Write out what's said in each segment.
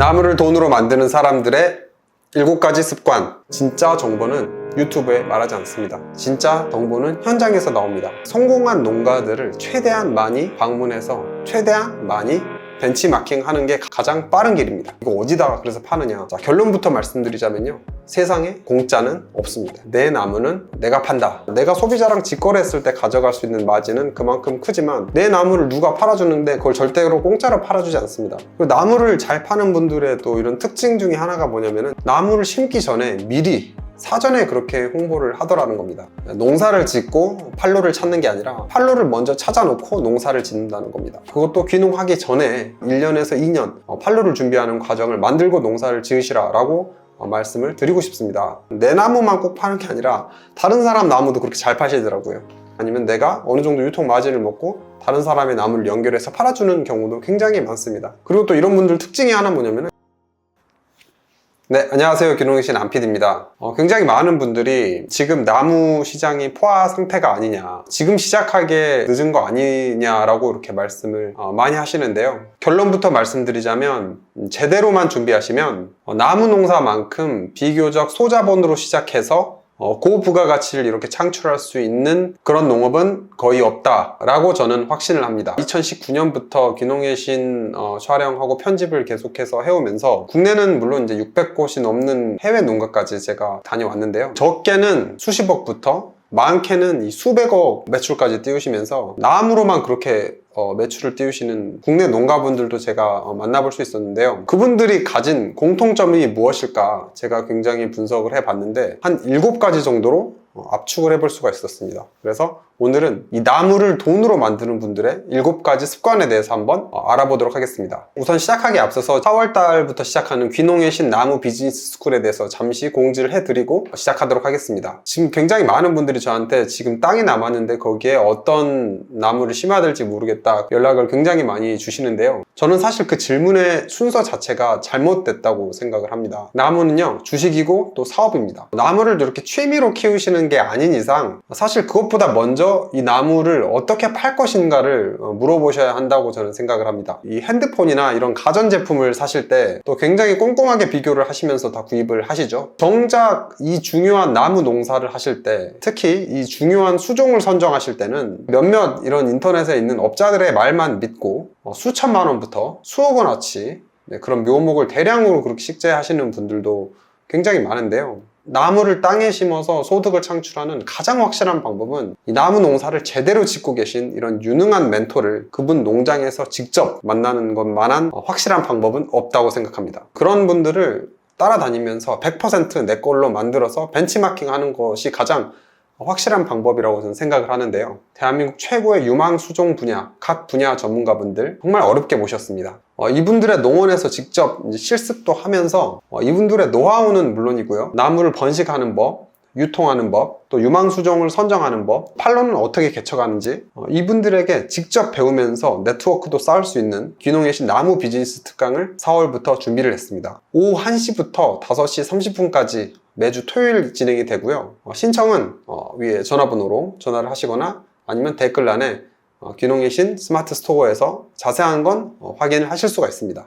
나무를 돈으로 만드는 사람들의 일곱 가지 습관. 진짜 정보는 유튜브에 말하지 않습니다. 진짜 정보는 현장에서 나옵니다. 성공한 농가들을 최대한 많이 방문해서 최대한 많이 벤치마킹 하는 게 가장 빠른 길입니다. 이거 어디다가 그래서 파느냐? 자, 결론부터 말씀드리자면요. 세상에 공짜는 없습니다. 내 나무는 내가 판다. 내가 소비자랑 직거래했을 때 가져갈 수 있는 마진은 그만큼 크지만 내 나무를 누가 팔아주는데 그걸 절대로 공짜로 팔아주지 않습니다. 나무를 잘 파는 분들의 또 이런 특징 중에 하나가 뭐냐면은 나무를 심기 전에 미리 사전에 그렇게 홍보를 하더라는 겁니다. 농사를 짓고 판로를 찾는 게 아니라 판로를 먼저 찾아놓고 농사를 짓는다는 겁니다. 그것도 귀농하기 전에 1년에서 2년 어, 판로를 준비하는 과정을 만들고 농사를 지으시라 라고 어, 말씀을 드리고 싶습니다. 내 나무만 꼭 파는 게 아니라 다른 사람 나무도 그렇게 잘 파시더라고요. 아니면 내가 어느 정도 유통 마진을 먹고 다른 사람의 나무를 연결해서 팔아주는 경우도 굉장히 많습니다. 그리고 또 이런 분들 특징이 하나 뭐냐면 네, 안녕하세요. 기농이신 안피디입니다. 어, 굉장히 많은 분들이 지금 나무 시장이 포화 상태가 아니냐, 지금 시작하기에 늦은 거 아니냐라고 이렇게 말씀을 어, 많이 하시는데요. 결론부터 말씀드리자면, 음, 제대로만 준비하시면 어, 나무 농사만큼 비교적 소자본으로 시작해서 어, 고부가가치를 이렇게 창출할 수 있는 그런 농업은 거의 없다라고 저는 확신을 합니다. 2019년부터 귀농의 신 어, 촬영하고 편집을 계속해서 해오면서 국내는 물론 이제 600곳이 넘는 해외 농가까지 제가 다녀왔는데요. 적게는 수십억부터 많게는 이 수백억 매출까지 띄우시면서 나무로만 그렇게 어, 매출을 띄우시는 국내 농가분들도 제가 어, 만나볼 수 있었는데요. 그분들이 가진 공통점이 무엇일까 제가 굉장히 분석을 해봤는데 한 7가지 정도로 어, 압축을 해볼 수가 있었습니다. 그래서 오늘은 이 나무를 돈으로 만드는 분들의 7가지 습관에 대해서 한번 어, 알아보도록 하겠습니다. 우선 시작하기 앞서서 4월달부터 시작하는 귀농의 신 나무 비즈니스 스쿨에 대해서 잠시 공지를 해드리고 시작하도록 하겠습니다. 지금 굉장히 많은 분들이 저한테 지금 땅이 남았는데 거기에 어떤 나무를 심어야 될지 모르겠다 연락을 굉장히 많이 주시는데요. 저는 사실 그 질문의 순서 자체가 잘못됐다고 생각을 합니다. 나무는요, 주식이고 또 사업입니다. 나무를 이렇게 취미로 키우시는 게 아닌 이상 사실 그것보다 먼저 이 나무를 어떻게 팔 것인가를 어, 물어보셔야 한다고 저는 생각을 합니다. 이 핸드폰이나 이런 가전제품을 사실 때 또 굉장히 꼼꼼하게 비교를 하시면서 다 구입을 하시죠. 정작 이 중요한 나무 농사를 하실 때 특히 이 중요한 수종을 선정하실 때는 몇몇 이런 인터넷에 있는 업자들의 말만 믿고 어, 수천만 원부터 수억 원어치 네, 그런 묘목을 대량으로 그렇게 식재하시는 분들도 굉장히 많은데요. 나무를 땅에 심어서 소득을 창출하는 가장 확실한 방법은 이 나무 농사를 제대로 짓고 계신 이런 유능한 멘토를 그분 농장에서 직접 만나는 것만한 어, 확실한 방법은 없다고 생각합니다. 그런 분들을 따라다니면서 100%내 걸로 만들어서 벤치마킹 하는 것이 가장 확실한 방법이라고 저는 생각을 하는데요. 대한민국 최고의 유망 수종 분야, 각 분야 전문가분들 정말 어렵게 모셨습니다. 어, 이분들의 농원에서 직접 실습도 하면서 어, 이분들의 노하우는 물론이고요. 나무를 번식하는 법, 유통하는 법, 또 유망 수종을 선정하는 법, 판로는 어떻게 개척하는지 어, 이분들에게 직접 배우면서 네트워크도 쌓을 수 있는 귀농의 신 나무 비즈니스 특강을 4월부터 준비를 했습니다. 오후 1시부터 5시 30분까지 매주 토요일 진행이 되고요. 어, 신청은 어, 위에 전화번호로 전화를 하시거나 아니면 댓글란에 어, 귀농의 신 스마트 스토어에서 자세한 건 어, 확인을 하실 수가 있습니다.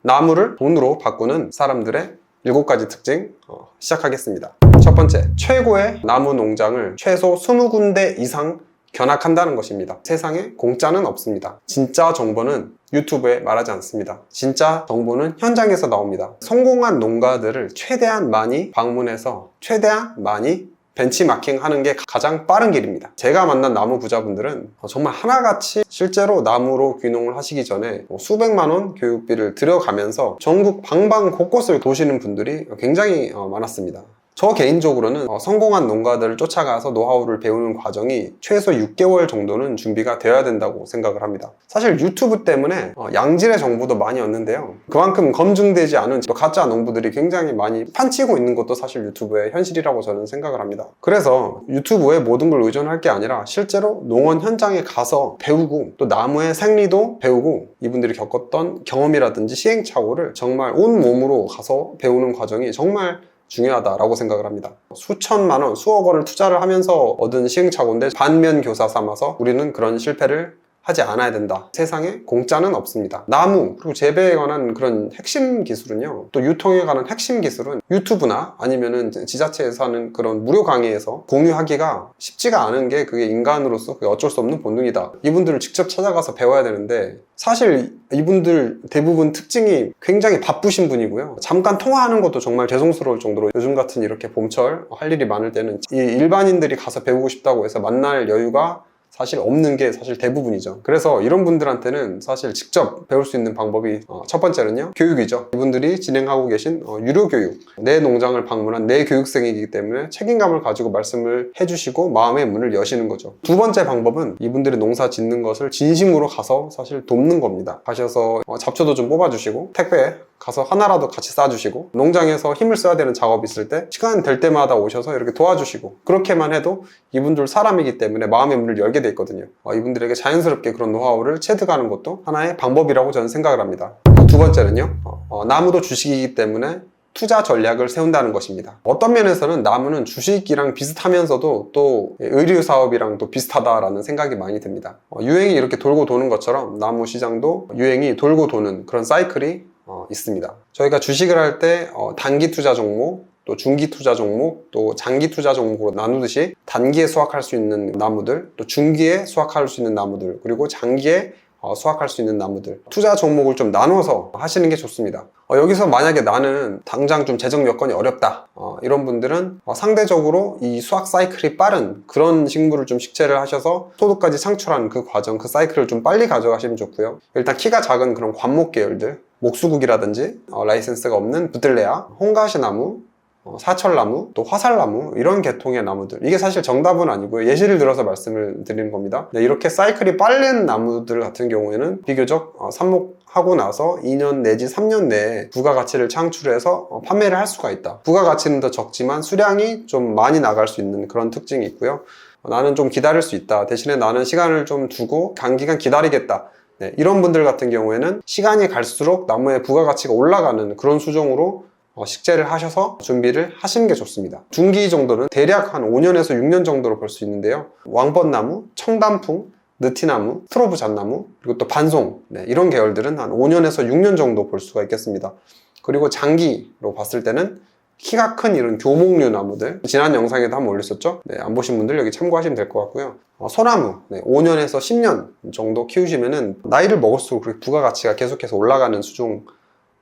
나무를 돈으로 바꾸는 사람들의 7가지 특징 어, 시작하겠습니다. 첫 번째, 최고의 나무 농장을 최소 20군데 이상 견학한다는 것입니다. 세상에 공짜는 없습니다. 진짜 정보는 유튜브에 말하지 않습니다. 진짜 정보는 현장에서 나옵니다. 성공한 농가들을 최대한 많이 방문해서 최대한 많이 벤치마킹 하는 게 가장 빠른 길입니다. 제가 만난 나무 부자분들은 정말 하나같이 실제로 나무로 귀농을 하시기 전에 뭐 수백만 원 교육비를 들여가면서 전국 방방 곳곳을 도시는 분들이 굉장히 어, 많았습니다. 저 개인적으로는 어, 성공한 농가들을 쫓아가서 노하우를 배우는 과정이 최소 6개월 정도는 준비가 되어야 된다고 생각을 합니다. 사실 유튜브 때문에 어, 양질의 정보도 많이 얻는데요. 그만큼 검증되지 않은 또 가짜 농부들이 굉장히 많이 판치고 있는 것도 사실 유튜브의 현실이라고 저는 생각을 합니다. 그래서 유튜브에 모든 걸 의존할 게 아니라 실제로 농원 현장에 가서 배우고 또 나무의 생리도 배우고 이분들이 겪었던 경험이라든지 시행착오를 정말 온 몸으로 가서 배우는 과정이 정말 중요하다라고 생각을 합니다. 수천만 원, 수억 원을 투자를 하면서 얻은 시행착오인데 반면 교사 삼아서 우리는 그런 실패를 하지 않아야 된다. 세상에 공짜는 없습니다. 나무 그리고 재배에 관한 그런 핵심 기술은요. 또 유통에 관한 핵심 기술은 유튜브나 아니면은 지자체에서 하는 그런 무료 강의에서 공유하기가 쉽지가 않은 게 그게 인간으로서 그게 어쩔 수 없는 본능이다. 이분들을 직접 찾아가서 배워야 되는데 사실 이분들 대부분 특징이 굉장히 바쁘신 분이고요. 잠깐 통화하는 것도 정말 죄송스러울 정도로 요즘 같은 이렇게 봄철 할 일이 많을 때는 이 일반인들이 가서 배우고 싶다고 해서 만날 여유가 사실 없는 게 사실 대부분이죠. 그래서 이런 분들한테는 사실 직접 배울 수 있는 방법이 어, 첫 번째는요 교육이죠. 이분들이 진행하고 계신 어, 유료 교육, 내 농장을 방문한 내 교육생이기 때문에 책임감을 가지고 말씀을 해주시고 마음의 문을 여시는 거죠. 두 번째 방법은 이분들이 농사 짓는 것을 진심으로 가서 사실 돕는 겁니다. 가셔서 어, 잡초도 좀 뽑아주시고 택배 가서 하나라도 같이 싸주시고 농장에서 힘을 써야 되는 작업이 있을 때 시간 될 때마다 오셔서 이렇게 도와주시고 그렇게만 해도 이분들 사람이기 때문에 마음의 문을 열게 돼 있거든요 어, 이분들에게 자연스럽게 그런 노하우를 체득하는 것도 하나의 방법이라고 저는 생각을 합니다 두 번째는요 어, 어, 나무도 주식이기 때문에 투자 전략을 세운다는 것입니다. 어떤 면에서는 나무는 주식이랑 비슷하면서도 또 의류 사업이랑 또 비슷하다라는 생각이 많이 듭니다. 어, 유행이 이렇게 돌고 도는 것처럼 나무 시장도 유행이 돌고 도는 그런 사이클이 어, 있습니다. 저희가 주식을 할 때 어, 단기 투자 종목, 또 중기 투자 종목, 또 장기 투자 종목으로 나누듯이 단기에 수확할 수 있는 나무들, 또 중기에 수확할 수 있는 나무들, 그리고 장기에 어, 수확할 수 있는 나무들. 투자 종목을 좀 나눠서 하시는 게 좋습니다. 어, 여기서 만약에 나는 당장 좀 재정 여건이 어렵다 어, 이런 분들은 어, 상대적으로 이 수확 사이클이 빠른 그런 식물을 좀 식재를 하셔서 소득까지 창출하는 그 과정 그 사이클을 좀 빨리 가져가시면 좋고요. 일단 키가 작은 그런 관목 계열들 목수국이라든지 어, 라이센스가 없는 부들레아, 홍가시나무, 어, 사철나무, 또 화살나무 이런 계통의 나무들. 이게 사실 정답은 아니고요. 예시를 들어서 말씀을 드리는 겁니다. 네, 이렇게 사이클이 빠른 나무들 같은 경우에는 비교적 어, 삽목하고 나서 2년 내지 3년 내에 부가가치를 창출해서 어, 판매를 할 수가 있다. 부가가치는 더 적지만 수량이 좀 많이 나갈 수 있는 그런 특징이 있고요. 어, 나는 좀 기다릴 수 있다. 대신에 나는 시간을 좀 두고 단기간 기다리겠다 네, 이런 분들 같은 경우에는 시간이 갈수록 나무의 부가가치가 올라가는 그런 수종으로 어, 식재를 하셔서 준비를 하시는 게 좋습니다. 중기 정도는 대략 한 5년에서 6년 정도로 볼 수 있는데요. 왕벚나무, 청단풍, 느티나무, 트로브 잣나무, 그리고 또 반송 네, 이런 계열들은 한 5년에서 6년 정도 볼 수가 있겠습니다. 그리고 장기로 봤을 때는 키가 큰 이런 교목류 나무들 지난 영상에도 한번 올렸었죠 네, 안 보신 분들 여기 참고하시면 될 것 같고요 어, 소나무 네, 5년에서 10년 정도 키우시면은 나이를 먹을수록 그렇게 부가가치가 계속해서 올라가는 수종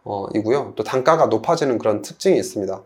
어, 이고요. 또 단가가 높아지는 그런 특징이 있습니다.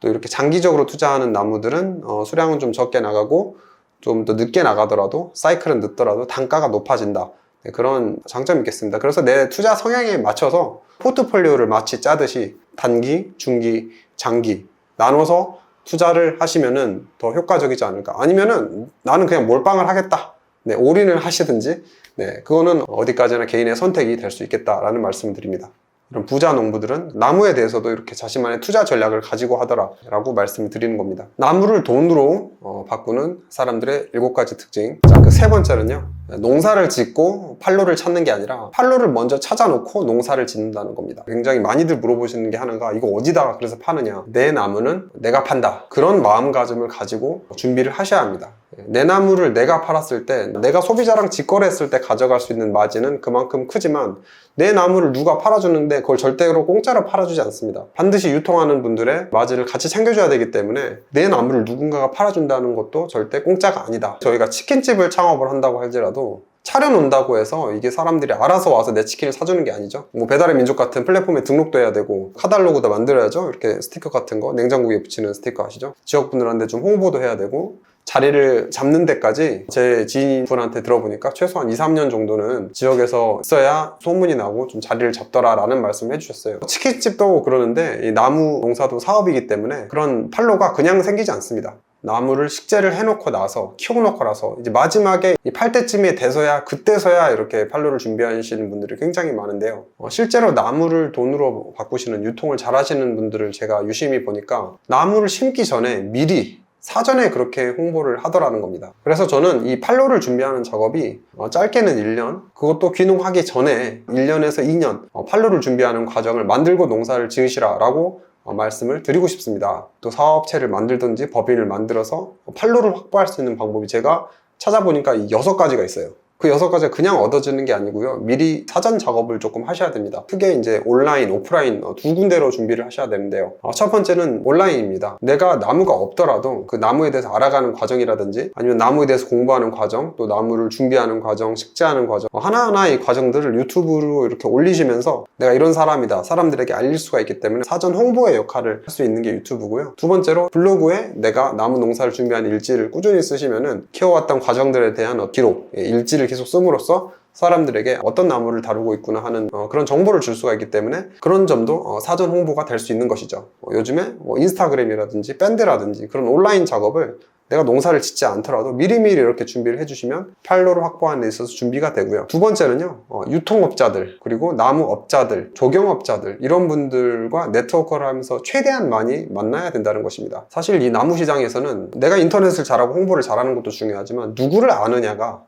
또 이렇게 장기적으로 투자하는 나무들은 어, 수량은 좀 적게 나가고 좀 더 늦게 나가더라도 사이클은 늦더라도 단가가 높아진다. 네, 그런 장점이 있겠습니다. 그래서 내 투자 성향에 맞춰서 포트폴리오를 마치 짜듯이 단기, 중기, 장기 나눠서 투자를 하시면은 더 효과적이지 않을까. 아니면은 나는 그냥 몰빵을 하겠다. 네, 올인을 하시든지, 네, 그거는 어디까지나 개인의 선택이 될 수 있겠다라는 말씀을 드립니다. 이런 부자 농부들은 나무에 대해서도 이렇게 자신만의 투자 전략을 가지고 하더라라고 말씀을 드리는 겁니다. 나무를 돈으로 어, 바꾸는 사람들의 일곱 가지 특징. 자, 그 세 번째는요. 농사를 짓고 판로를 찾는 게 아니라 판로를 먼저 찾아놓고 농사를 짓는다는 겁니다. 굉장히 많이들 물어보시는 게 하나가 이거 어디다가 그래서 파느냐. 내 나무는 내가 판다. 그런 마음가짐을 가지고 준비를 하셔야 합니다. 내 나무를 내가 팔았을 때 내가 소비자랑 직거래했을 때 가져갈 수 있는 마진은 그만큼 크지만 내 나무를 누가 팔아주는데 그걸 절대로 공짜로 팔아주지 않습니다. 반드시 유통하는 분들의 마진을 같이 챙겨줘야 되기 때문에 내 나무를 누군가가 팔아준다는 것도 절대 공짜가 아니다. 저희가 치킨집을 창업을 한다고 할지라도 차려놓는다고 해서 이게 사람들이 알아서 와서 내 치킨을 사주는 게 아니죠. 뭐 배달의 민족 같은 플랫폼에 등록도 해야 되고 카달로그도 만들어야죠. 이렇게 스티커 같은 거 냉장고에 붙이는 스티커 아시죠? 지역분들한테 좀 홍보도 해야 되고 자리를 잡는 데까지 제 지인분한테 들어보니까 최소한 2, 3년 정도는 지역에서 있어야 소문이 나고 좀 자리를 잡더라 라는 말씀을 해주셨어요. 치킨집도 그러는데 이 나무 농사도 사업이기 때문에 그런 팔로가 그냥 생기지 않습니다. 나무를 식재를 해놓고 나서 키워놓고 나서 이제 마지막에 팔 때쯤에 돼서야 그때서야 이렇게 팔로를 준비하시는 분들이 굉장히 많은데요. 어, 실제로 나무를 돈으로 바꾸시는 유통을 잘 하시는 분들을 제가 유심히 보니까 나무를 심기 전에 미리 사전에 그렇게 홍보를 하더라는 겁니다. 그래서 저는 이 팔로를 준비하는 작업이 어, 짧게는 1년, 그것도 귀농하기 전에 1년에서 2년 어, 팔로를 준비하는 과정을 만들고 농사를 지으시라라고 어, 말씀을 드리고 싶습니다. 또 사업체를 만들든지 법인을 만들어서 팔로를 확보할 수 있는 방법이 제가 찾아보니까 이 6가지가 있어요. 그 여섯 가지가 그냥 얻어지는 게 아니고요. 미리 사전 작업을 조금 하셔야 됩니다. 크게 이제 온라인, 오프라인 어, 두 군데로 준비를 하셔야 되는데요. 어, 첫 번째는 온라인입니다. 내가 나무가 없더라도 그 나무에 대해서 알아가는 과정이라든지 아니면 나무에 대해서 공부하는 과정, 또 나무를 준비하는 과정, 식재하는 과정 어, 하나하나의 과정들을 유튜브로 이렇게 올리시면서 내가 이런 사람이다. 사람들에게 알릴 수가 있기 때문에 사전 홍보의 역할을 할 수 있는 게 유튜브고요. 두 번째로 블로그에 내가 나무 농사를 준비한 일지를 꾸준히 쓰시면은 키워왔던 과정들에 대한 어, 기록, 예, 일지를 계속 씀으로써 사람들에게 어떤 나무를 다루고 있구나 하는 어, 그런 정보를 줄 수가 있기 때문에 그런 점도 어, 사전 홍보가 될 수 있는 것이죠. 어, 요즘에 뭐 인스타그램이라든지 밴드라든지 그런 온라인 작업을 내가 농사를 짓지 않더라도 미리미리 이렇게 준비를 해주시면 팔로를 확보하는 데 있어서 준비가 되고요. 두 번째는요, 어, 유통업자들, 그리고 나무업자들, 조경업자들, 이런 분들과 네트워크를 하면서 최대한 많이 만나야 된다는 것입니다. 사실 이 나무 시장에서는 내가 인터넷을 잘하고 홍보를 잘하는 것도 중요하지만 누구를 아느냐가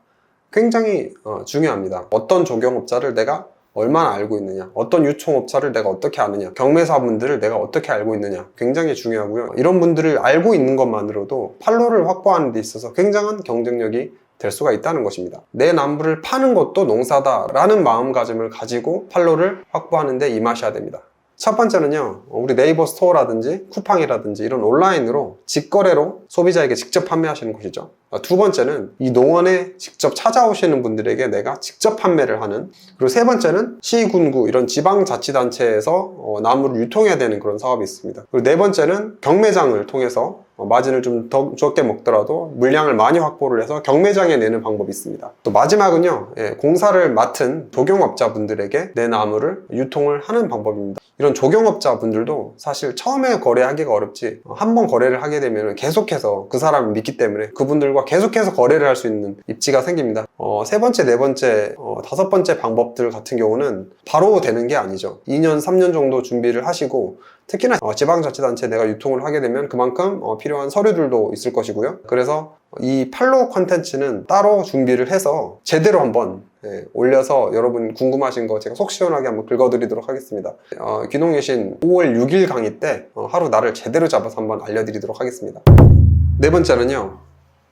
굉장히 어, 중요합니다. 어떤 조경업자를 내가 얼마나 알고 있느냐, 어떤 유통업자를 내가 어떻게 아느냐, 경매사분들을 내가 어떻게 알고 있느냐, 굉장히 중요하고요. 이런 분들을 알고 있는 것만으로도 팔로를 확보하는 데 있어서 굉장한 경쟁력이 될 수가 있다는 것입니다. 내 나무를 파는 것도 농사다 라는 마음가짐을 가지고 팔로를 확보하는 데 임하셔야 됩니다. 첫 번째는요, 우리 네이버 스토어라든지 쿠팡이라든지 이런 온라인으로 직거래로 소비자에게 직접 판매하시는 것이죠. 어, 두 번째는 이 농원에 직접 찾아오시는 분들에게 내가 직접 판매를 하는 그리고 세 번째는 시, 군구 이런 지방자치단체에서 어, 나무를 유통해야 되는 그런 사업이 있습니다. 그리고 네 번째는 경매장을 통해서 어, 마진을 좀 더 적게 먹더라도 물량을 많이 확보를 해서 경매장에 내는 방법이 있습니다. 또 마지막은요, 예, 공사를 맡은 조경업자분들에게 내 나무를 유통을 하는 방법입니다. 이런 조경업자분들도 사실 처음에 거래하기가 어렵지 한 번 거래를 하게 되면 계속해서 그 사람을 믿기 때문에 그분들과 계속해서 거래를 할 수 있는 입지가 생깁니다. 어, 세 번째, 네 번째, 어, 다섯 번째 방법들 같은 경우는 바로 되는 게 아니죠. 2년, 3년 정도 준비를 하시고 특히나 어, 지방자치단체 내가 유통을 하게 되면 그만큼 어, 필요한 서류들도 있을 것이고요. 그래서 이 팔로우 컨텐츠는 따로 준비를 해서 제대로 한번 예, 올려서 여러분 궁금하신 거 제가 속 시원하게 한번 긁어드리도록 하겠습니다. 어, 귀농여신 5월 6일 강의 때 어, 하루 나를 제대로 잡아서 한번 알려드리도록 하겠습니다. 네 번째는요.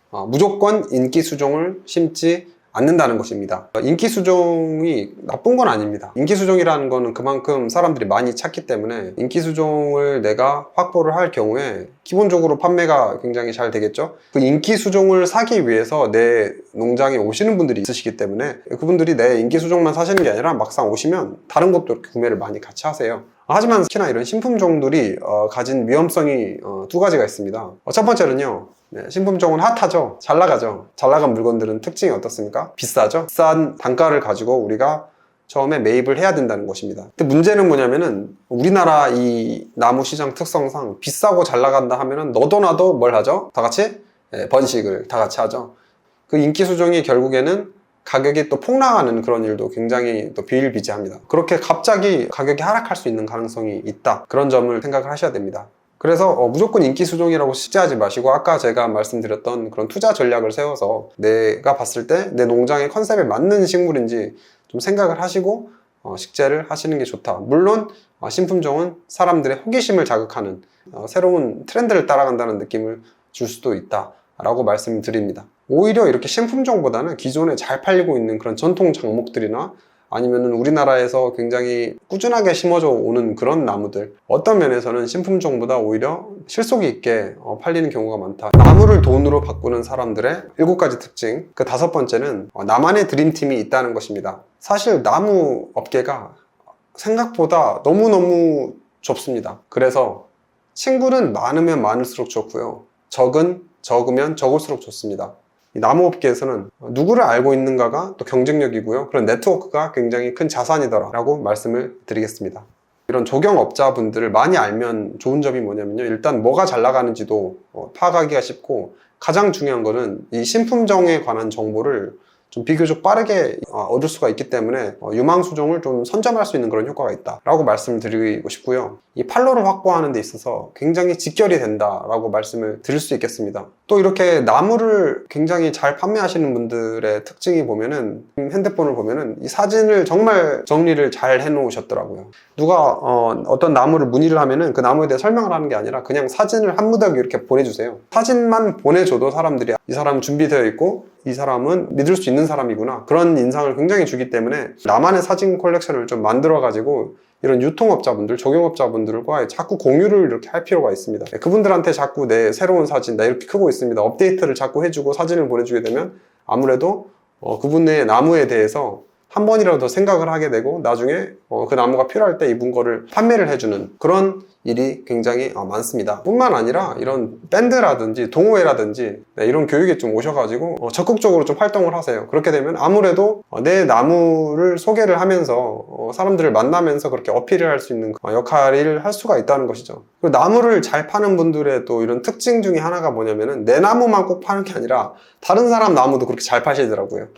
어, 무조건 인기 수종을 심지 않는다는 것입니다. 인기 수종이 나쁜 건 아닙니다. 인기 수종이라는 거는 그만큼 사람들이 많이 찾기 때문에 인기 수종을 내가 확보를 할 경우에 기본적으로 판매가 굉장히 잘 되겠죠. 그 인기 수종을 사기 위해서 내 농장에 오시는 분들이 있으시기 때문에 그분들이 내 인기 수종만 사시는 게 아니라 막상 오시면 다른 것도 이렇게 구매를 많이 같이 하세요. 하지만 특히나 이런 신품종들이 어, 가진 위험성이 어, 두 가지가 있습니다. 어, 첫 번째는요. 네, 신품종은 핫하죠. 잘 나가죠. 잘 나간 물건들은 특징이 어떻습니까? 비싸죠. 비싼 단가를 가지고 우리가 처음에 매입을 해야 된다는 것입니다. 근데 문제는 뭐냐면은 우리나라 이 나무 시장 특성상 비싸고 잘 나간다 하면은 너도 나도 뭘 하죠? 다 같이 네, 번식을 다 같이 하죠. 그 인기 수종이 결국에는 가격이 또 폭락하는 그런 일도 굉장히 또 비일비재합니다. 그렇게 갑자기 가격이 하락할 수 있는 가능성이 있다. 그런 점을 생각을 하셔야 됩니다. 그래서 어, 무조건 인기 수종이라고 식재하지 마시고 아까 제가 말씀드렸던 그런 투자 전략을 세워서 내가 봤을 때 내 농장의 컨셉에 맞는 식물인지 좀 생각을 하시고 어, 식재를 하시는 게 좋다. 물론 어, 신품종은 사람들의 호기심을 자극하는 어, 새로운 트렌드를 따라간다는 느낌을 줄 수도 있다라고 말씀드립니다. 오히려 이렇게 신품종보다는 기존에 잘 팔리고 있는 그런 전통 작목들이나 아니면은 우리나라에서 굉장히 꾸준하게 심어져 오는 그런 나무들. 어떤 면에서는 신품종보다 오히려 실속 있게 어, 팔리는 경우가 많다. 나무를 돈으로 바꾸는 사람들의 일곱 가지 특징. 그 다섯 번째는 어, 나만의 드림팀이 있다는 것입니다. 사실 나무 업계가 생각보다 너무너무 좁습니다. 그래서 친구는 많으면 많을수록 좋고요. 적은 적으면 적을수록 좋습니다. 이 나무업계에서는 누구를 알고 있는가가 또 경쟁력이고요. 그런 네트워크가 굉장히 큰 자산이더라라고 말씀을 드리겠습니다. 이런 조경업자분들을 많이 알면 좋은 점이 뭐냐면요. 일단 뭐가 잘 나가는지도 어, 파악하기가 쉽고 가장 중요한 거는 이 신품종에 관한 정보를 좀 비교적 빠르게 어, 얻을 수가 있기 때문에 어, 유망 수종을 좀 선점할 수 있는 그런 효과가 있다라고 말씀을 드리고 싶고요. 이 팔로를 확보하는 데 있어서 굉장히 직결이 된다라고 말씀을 드릴 수 있겠습니다. 또 이렇게 나무를 굉장히 잘 판매하시는 분들의 특징이 보면은 핸드폰을 보면은 이 사진을 정말 정리를 잘 해놓으셨더라고요. 누가 어, 떤 나무를 문의를 하면은 그 나무에 대해 설명을 하는 게 아니라 그냥 사진을 한 무더기 이렇게 보내주세요. 사진만 보내줘도 사람들이 이 사람 준비되어 있고 이 사람은 믿을 수 있는 사람이구나 그런 인상을 굉장히 주기 때문에 나만의 사진 컬렉션을 좀 만들어 가지고 이런 유통업자분들, 적용업자분들과 자꾸 공유를 이렇게 할 필요가 있습니다. 그분들한테 자꾸 내 새로운 사진, 나 이렇게 크고 있습니다. 업데이트를 자꾸 해주고 사진을 보내주게 되면 아무래도 어, 그분의 나무에 대해서 한 번이라도 더 생각을 하게 되고 나중에 어, 그 나무가 필요할 때 이분 거를 판매를 해주는 그런 일이 굉장히 어, 많습니다. 뿐만 아니라 이런 밴드라든지 동호회라든지 네, 이런 교육에 좀 오셔가지고 어, 적극적으로 좀 활동을 하세요. 그렇게 되면 아무래도 어, 내 나무를 소개를 하면서 어, 사람들을 만나면서 그렇게 어필을 할 수 있는 어, 역할을 할 수가 있다는 것이죠. 그리고 나무를 잘 파는 분들의 또 이런 특징 중에 하나가 뭐냐면은 내 나무만 꼭 파는 게 아니라 다른 사람 나무도 그렇게 잘 파시더라고요.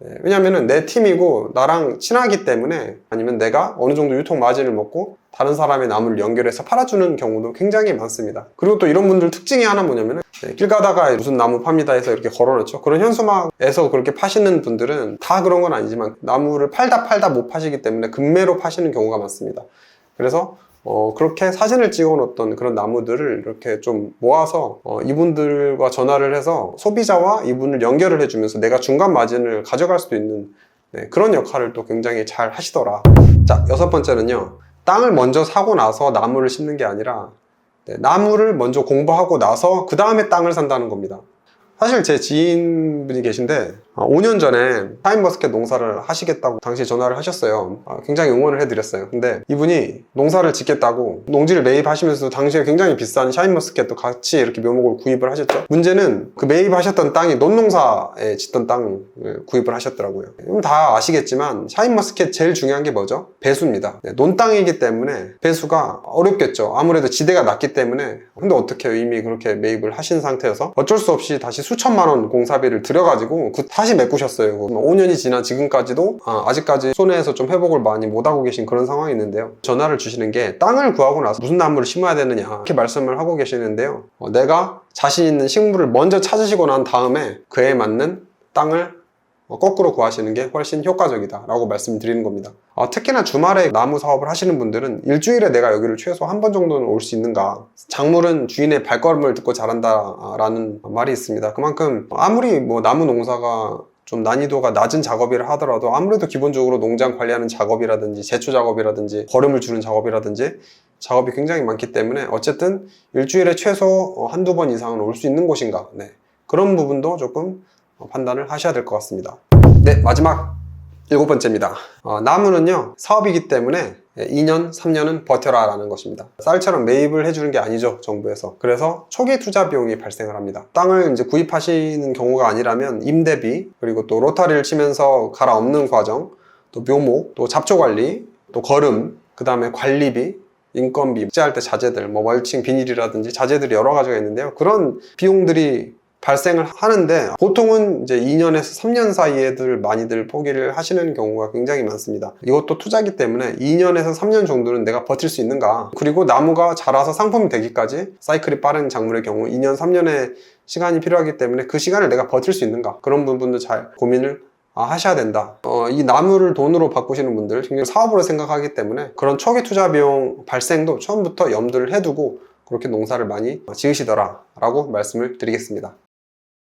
네, 왜냐면은 내 팀이고 나랑 친하기 때문에 아니면 내가 어느 정도 유통 마진을 먹고 다른 사람의 나무를 연결해서 팔아주는 경우도 굉장히 많습니다. 그리고 또 이런 분들 특징이 하나 뭐냐면은 네, 길 가다가 무슨 나무 팝니다 해서 이렇게 걸어놓죠. 그런 현수막에서 그렇게 파시는 분들은 다 그런 건 아니지만 나무를 팔다 팔다 못 파시기 때문에 금매로 파시는 경우가 많습니다. 그래서 어, 그렇게 사진을 찍어 놓았던 그런 나무들을 이렇게 좀 모아서 어, 이분들과 전화를 해서 소비자와 이분을 연결을 해주면서 내가 중간 마진을 가져갈 수도 있는 네, 그런 역할을 또 굉장히 잘 하시더라. 자, 여섯 번째는요. 땅을 먼저 사고 나서 나무를 심는 게 아니라 네, 나무를 먼저 공부하고 나서 그 다음에 땅을 산다는 겁니다. 사실 제 지인분이 계신데 5년 전에 타임버스켓 농사를 하시겠다고 당시에 전화를 하셨어요. 아, 굉장히 응원을 해드렸어요. 근데 이분이 농사를 짓겠다고 농지를 매입하시면서 당시에 굉장히 비싼 샤인머스켓도 같이 이렇게 묘목을 구입을 하셨죠. 문제는 그 매입하셨던 땅이 논농사에 짓던 땅을 구입을 하셨더라고요. 다 아시겠지만 샤인머스켓 제일 중요한 게 뭐죠? 배수입니다. 네, 논땅이기 때문에 배수가 어렵겠죠. 아무래도 지대가 낮기 때문에 근데 어떻게 이미 그렇게 매입을 하신 상태여서 어쩔 수 없이 다시 수천만 원 공사비를 들여가지고 그 메꾸셨어요. 5년이 지난 지금까지도 아, 직까지 손해에서 좀 회복을 많이 못하고 계신 그런 상황이 있는데요. 전화를 주시는 게 땅을 구하고 나서 무슨 나무를 심어야 되느냐 이렇게 말씀을 하고 계시는데요. 어, 내가 자신 있는 식물을 먼저 찾으시고 난 다음에 그에 맞는 땅을 어, 거꾸로 구하시는 게 훨씬 효과적이다 라고 말씀드리는 겁니다. 어, 특히나 주말에 나무 사업을 하시는 분들은 일주일에 내가 여기를 최소 한 번 정도는 올 수 있는가. 작물은 주인의 발걸음을 듣고 자란다 라는 말이 있습니다. 그만큼 아무리 뭐 나무 농사가 좀 난이도가 낮은 작업이라 하더라도 아무래도 기본적으로 농장 관리하는 작업이라든지 제초 작업이라든지 거름을 주는 작업이라든지 작업이 굉장히 많기 때문에 어쨌든 일주일에 최소 어, 한두 번 이상은 올 수 있는 곳인가. 네. 그런 부분도 조금 어, 판단을 하셔야 될 것 같습니다 네 마지막 일곱 번째입니다 어, 나무는요 사업이기 때문에 2년, 3년은 버텨라 라는 것입니다. 쌀처럼 매입을 해주는 게 아니죠, 정부에서. 그래서 초기 투자 비용이 발생을 합니다. 땅을 이제 구입하시는 경우가 아니라면 임대비, 그리고 또 로타리를 치면서 갈아엎는 과정, 또 묘목, 또 잡초 관리, 또 거름, 그 다음에 관리비, 인건비, 식재할 때 자재들, 뭐 멀칭, 비닐이라든지 자재들이 여러 가지가 있는데요. 그런 비용들이 발생을 하는데 보통은 이제 2년에서 3년 사이에들 많이들 포기를 하시는 경우가 굉장히 많습니다. 이것도 투자기 때문에 2년에서 3년 정도는 내가 버틸 수 있는가 그리고 나무가 자라서 상품이 되기까지 사이클이 빠른 작물의 경우 2년 3년의 시간이 필요하기 때문에 그 시간을 내가 버틸 수 있는가 그런 부분도 잘 고민을 아, 하셔야 된다. 어, 이 나무를 돈으로 바꾸시는 분들 굉장히 사업으로 생각하기 때문에 그런 초기 투자 비용 발생도 처음부터 염두를 해두고 그렇게 농사를 많이 지으시더라 라고 말씀을 드리겠습니다.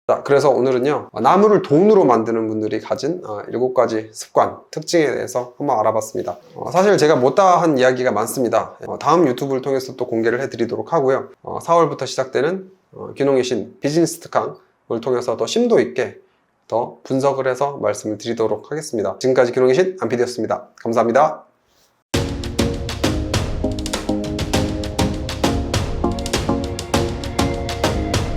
자, 그래서 오늘은요, 나무를 돈으로 만드는 분들이 가진 어, 7가지 습관, 특징에 대해서 한번 알아봤습니다. 어, 사실 제가 못다 한 이야기가 많습니다. 어, 다음 유튜브를 통해서 또 공개를 해드리도록 하고요. 4월부터 시작되는 귀농의 신 비즈니스 특강을 통해서 더 심도 있게 더 분석을 해서 말씀을 드리도록 하겠습니다. 지금까지 귀농의 신 안피디였습니다. 감사합니다.